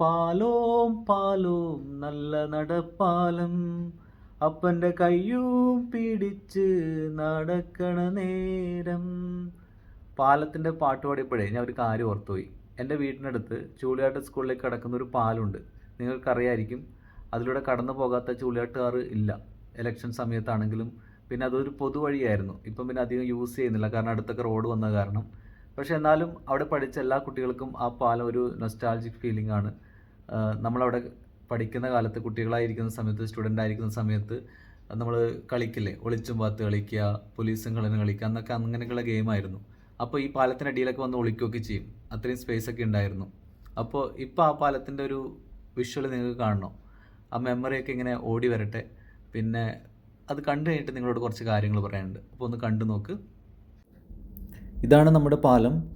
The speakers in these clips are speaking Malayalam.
പാലോം പാലോം നല്ല നടപ്പാലം. അപ്പന്റെ കയ്യും പിടിച്ച് നടക്കണ നേരം. പാലത്തിന്റെ പാട്ട് പാടിയപ്പോഴേ ഞാൻ ഒരു കാര്യം ഓർത്തുപോയി. എന്റെ വീട്ടിനടുത്ത് ചൂളിയാട്ട് സ്കൂളിലേക്ക് കിടക്കുന്ന ഒരു പാലമുണ്ട് നിങ്ങൾക്കറിയായിരിക്കും. അതിലൂടെ കടന്നു പോകാത്ത ചൂളിയാട്ടുകാർ ഇല്ല. ഇലക്ഷൻ സമയത്താണെങ്കിലും പിന്നെ അതൊരു പൊതുവഴിയായിരുന്നു. ഇപ്പം പിന്നെ അധികം യൂസ് ചെയ്യുന്നില്ല. കാരണം അടുത്തൊക്കെ റോഡ് വന്ന കാരണം. പക്ഷെ എന്നാലും അവിടെ പഠിച്ച എല്ലാ കുട്ടികൾക്കും ആ പാലം ഒരു നൊസ്റ്റാൾജിക് ഫീലിംഗ് ആണ്. നമ്മളവിടെ പഠിക്കുന്ന കാലത്ത് കുട്ടികളായിരിക്കുന്ന സമയത്ത് സ്റ്റുഡന്റ് ആയിരിക്കുന്ന സമയത്ത് നമ്മൾ കളിക്കില്ലേ? ഒളിച്ചും പാത്ത് കളിക്കുക പോലീസും കളനും കളിക്കുക എന്നൊക്കെ അങ്ങനെയൊക്കെയുള്ള ഗെയിമായിരുന്നു അപ്പോൾ ഈ പാലത്തിനടിയിലൊക്കെ വന്ന് ഒളിക്കുകയൊക്കെ ചെയ്യും. അത്രയും സ്പേസ് ഒക്കെ ഉണ്ടായിരുന്നു. അപ്പോൾ ഇപ്പോൾ ആ പാലത്തിന്റെ ഒരു വിഷ്വൽ നിങ്ങൾക്ക് കാണണം? ആ മെമ്മറിയൊക്കെ ഇങ്ങനെ ഓടി വരട്ടെ. പിന്നെ അത് കണ്ടു കഴിഞ്ഞിട്ട് നിങ്ങളോട് കുറച്ച് കാര്യങ്ങൾ പറയാനുണ്ട്. അപ്പോൾ ഒന്ന് കണ്ടു നോക്ക്. ഇതാണ് നമ്മുടെ പാലം.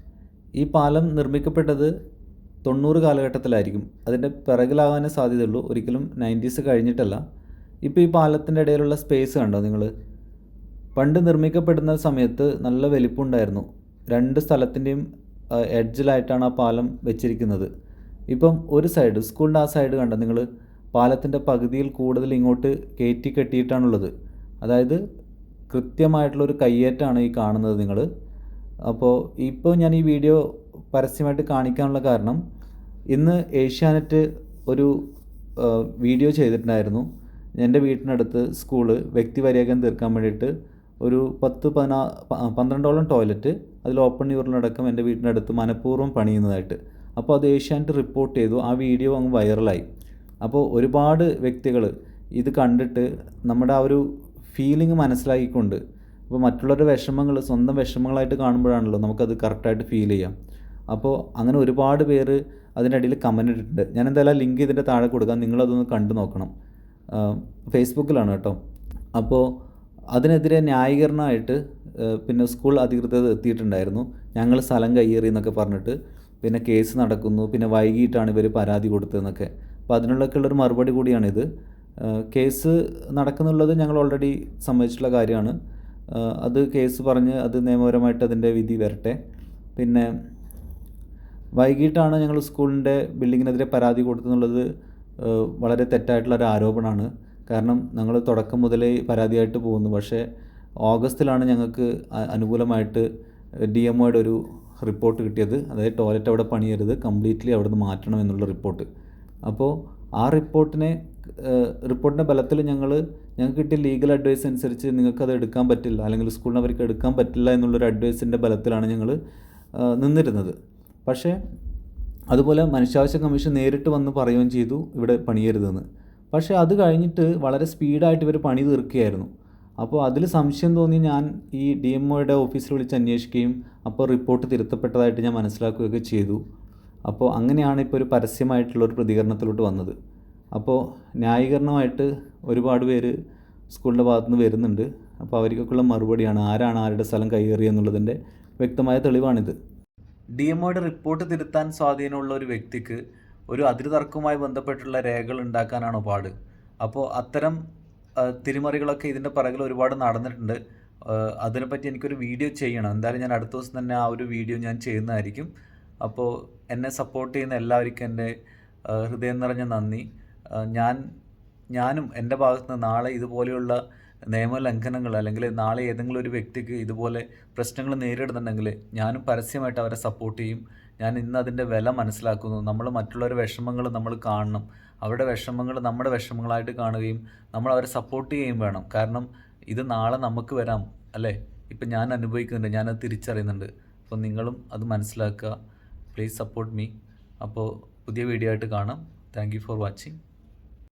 ഈ പാലം നിർമ്മിക്കപ്പെട്ടത് തൊണ്ണൂറ് കാലഘട്ടത്തിലായിരിക്കും അതിന്റെ പിറകിലാകാനേ സാധ്യതയുള്ളൂ. ഒരിക്കലും നയന്റീസ് കഴിഞ്ഞിട്ടല്ല. ഇപ്പോൾ ഈ പാലത്തിന്റെ ഇടയിലുള്ള സ്പേസ് കണ്ടോ നിങ്ങൾ പണ്ട് നിർമ്മിക്കപ്പെടുന്ന സമയത്ത് നല്ല വലിപ്പമുണ്ടായിരുന്നു രണ്ട് സ്ഥലത്തിന്റെയും എഡ്ജിലായിട്ടാണ് ആ പാലം വെച്ചിരിക്കുന്നത്. ഇപ്പം ഒരു സൈഡ് സ്കൂളിന്റെ ആ സൈഡ് കണ്ടോ നിങ്ങൾ പാലത്തിന്റെ പകുതിയിൽ കൂടുതൽ ഇങ്ങോട്ട് കയറ്റി കെട്ടിയിട്ടാണുള്ളത്. അതായത് കൃത്യമായിട്ടുള്ളൊരു കയ്യേറ്റാണ് ഈ കാണുന്നത് നിങ്ങൾ അപ്പോൾ ഇപ്പോൾ ഞാൻ ഈ വീഡിയോ പരസ്യമായിട്ട് കാണിക്കാനുള്ള കാരണം ഇന്ന് ഏഷ്യാനെറ്റ് ഒരു വീഡിയോ ചെയ്തിട്ടുണ്ടായിരുന്നു. എന്റെ വീട്ടിനടുത്ത് സ്കൂൾ വ്യക്തിവരേഖം തീർക്കാൻ വേണ്ടിയിട്ട് ഒരു പത്ത് പതിനാ പന്ത്രണ്ടോളം ടോയ്ലറ്റ് അതിൽ ഓപ്പൺ യൂറിനടക്കം എന്റെ വീട്ടിനടുത്ത് മനഃപൂർവം പണിയുന്നതായിട്ട്. അപ്പോൾ അത് ഏഷ്യാനെറ്റ് റിപ്പോർട്ട് ചെയ്തു. ആ വീഡിയോ അങ്ങ് വൈറലായി. അപ്പോൾ ഒരുപാട് വ്യക്തികൾ ഇത് കണ്ടിട്ട് നമ്മുടെ ആ ഒരു ഫീലിംഗ് മനസ്സിലാക്കിക്കൊണ്ട് അപ്പോൾ മറ്റുള്ളവരുടെ വിഷമങ്ങൾ സ്വന്തം വിഷമങ്ങളായിട്ട് കാണുമ്പോഴാണല്ലോ നമുക്കത് കറക്റ്റായിട്ട് ഫീൽ ചെയ്യാം. അപ്പോൾ അങ്ങനെ ഒരുപാട് പേര് അതിന്റെ അടിയിൽ കമന്റ് ഇട്ടിട്ടുണ്ട്. ഞാൻ എന്തായാലും ലിങ്ക് ഇതിന്റെ താഴെ കൊടുക്കാം. നിങ്ങളതൊന്ന് കണ്ടു നോക്കണം. ഫേസ്ബുക്കിലാണ് കേട്ടോ. അപ്പോൾ അതിനെതിരെ ന്യായീകരണമായിട്ട് പിന്നെ സ്കൂൾ അധികൃതർ എത്തിയിട്ടുണ്ടായിരുന്നു. ഞങ്ങൾ സ്ഥലം കയ്യേറി എന്നൊക്കെ പറഞ്ഞിട്ട്. പിന്നെ കേസ് നടക്കുന്നു. പിന്നെ വൈകിട്ടാണ് ഇവർ പരാതി കൊടുത്തതെന്നൊക്കെ. അപ്പോൾ അതിനുള്ളൊക്കെ ഉള്ളൊരു മറുപടി കൂടിയാണിത്. കേസ് നടക്കുന്നുള്ളത് ഞങ്ങൾ ഓൾറെഡി സമ്മതിച്ചിട്ടുള്ള കാര്യമാണ്. അത് കേസ് പറഞ്ഞ് അത് നിയമപരമായിട്ട് അതിന്റെ വിധി വരട്ടെ. പിന്നെ വൈകിട്ടാണ് ഞങ്ങൾ സ്കൂളിന്റെ ബിൽഡിങ്ങിനെതിരെ പരാതി കൊടുത്തെന്നുള്ളത് വളരെ തെറ്റായിട്ടുള്ള ഒരു ആരോപണമാണ്. കാരണം ഞങ്ങൾ തുടക്കം മുതലേ പരാതിയായിട്ട് പോകുന്നു. പക്ഷേ ഓഗസ്റ്റിലാണ് ഞങ്ങൾക്ക് അനുകൂലമായിട്ട് ഡി എം ഒയുടെ ഒരു റിപ്പോർട്ട് കിട്ടിയത്. അതായത് ടോയ്ലറ്റ് അവിടെ പണിയരുത് കംപ്ലീറ്റ്ലി അവിടെ നിന്ന് മാറ്റണം എന്നുള്ള റിപ്പോർട്ട്. അപ്പോൾ ആ റിപ്പോർട്ടിനെ റിപ്പോർട്ടിന്റെ ബലത്തിൽ ഞങ്ങൾ ഞങ്ങൾക്ക് കിട്ടിയ ലീഗൽ അഡ്വൈസ് അനുസരിച്ച് നിങ്ങൾക്കത് എടുക്കാൻ പറ്റില്ല അല്ലെങ്കിൽ സ്കൂളിന് അവർക്ക് എടുക്കാൻ പറ്റില്ല എന്നുള്ളൊരു അഡ്വൈസിന്റെ ബലത്തിലാണ് ഞങ്ങൾ നിന്നിരുന്നത്. പക്ഷേ അതുപോലെ മനുഷ്യാവകാശ കമ്മീഷൻ നേരിട്ട് വന്ന് പറയുകയും ചെയ്തു ഇവിടെ പണിയരുതെന്ന്. പക്ഷേ അത് കഴിഞ്ഞിട്ട് വളരെ സ്പീഡായിട്ട് ഇവർ പണി തീർക്കുകയായിരുന്നു. അപ്പോൾ അതിൽ സംശയം തോന്നി ഞാൻ ഈ ഡി എം ഒയുടെ ഓഫീസിൽ വിളിച്ച് അന്വേഷിക്കുകയും അപ്പോൾ റിപ്പോർട്ട് തിരുത്തപ്പെട്ടതായിട്ട് ഞാൻ മനസ്സിലാക്കുകയൊക്കെ ചെയ്തു. അപ്പോൾ അങ്ങനെയാണ് ഇപ്പോൾ ഒരു പരസ്യമായിട്ടുള്ള ഒരു പ്രതികരണത്തിലോട്ട് വന്നത്. അപ്പോൾ ന്യായീകരണമായിട്ട് ഒരുപാട് പേര് സ്കൂളിന്റെ ഭാഗത്തുനിന്ന് വരുന്നുണ്ട്. അപ്പോൾ അവർക്കൊക്കെയുള്ള മറുപടിയാണ് ആരാണ് ആരുടെ സ്ഥലം കൈയേറിയെന്നുള്ളതിന്റെ വ്യക്തമായ തെളിവാണിത്. ഡി എം ഒയുടെ റിപ്പോർട്ട് തിരുത്താൻ സ്വാധീനമുള്ള ഒരു വ്യക്തിക്ക് ഒരു അതിർതർക്കവുമായി ബന്ധപ്പെട്ടുള്ള രേഖകൾ ഉണ്ടാക്കാനാണ് പാട്? അപ്പോൾ അത്തരം തിരിമറികളൊക്കെ ഇതിന്റെ പിറകിൽ ഒരുപാട് നടന്നിട്ടുണ്ട്. അതിനെപ്പറ്റി എനിക്കൊരു വീഡിയോ ചെയ്യണം. എന്തായാലും ഞാൻ അടുത്ത ദിവസം തന്നെ ആ ഒരു വീഡിയോ ഞാൻ ചെയ്യുന്നതായിരിക്കും. അപ്പോൾ എന്നെ സപ്പോർട്ട് ചെയ്യുന്ന എല്ലാവർക്കും എന്റെ ഹൃദയം നിറഞ്ഞ നന്ദി. ഞാൻ ഞാനും എന്റെ ഭാഗത്ത് നിന്ന് നാളെ ഇതുപോലെയുള്ള നിയമലംഘനങ്ങൾ അല്ലെങ്കിൽ നാളെ ഏതെങ്കിലും ഒരു വ്യക്തിക്ക് ഇതുപോലെ പ്രശ്നങ്ങൾ നേരിടുന്നുണ്ടെങ്കിൽ ഞാനും പരസ്യമായിട്ട് അവരെ സപ്പോർട്ട് ചെയ്യും. ഞാൻ ഇന്ന് അതിന്റെ വില മനസ്സിലാക്കുന്നു. നമ്മൾ മറ്റുള്ളവരുടെ വിഷമങ്ങൾ നമ്മൾ കാണണം. അവരുടെ വിഷമങ്ങൾ നമ്മുടെ വിഷമങ്ങളായിട്ട് കാണുകയും നമ്മൾ അവരെ സപ്പോർട്ട് ചെയ്യുകയും വേണം. കാരണം ഇത് നാളെ നമുക്ക് വരാം അല്ലേ? ഇപ്പം ഞാൻ അനുഭവിക്കുന്നുണ്ട് ഞാനത് തിരിച്ചറിയുന്നുണ്ട്. അപ്പോൾ നിങ്ങളും അത് മനസ്സിലാക്കുക. പ്ലീസ് സപ്പോർട്ട് മീ അപ്പോൾ പുതിയ വീഡിയോ ആയിട്ട് കാണാം. Thank for watching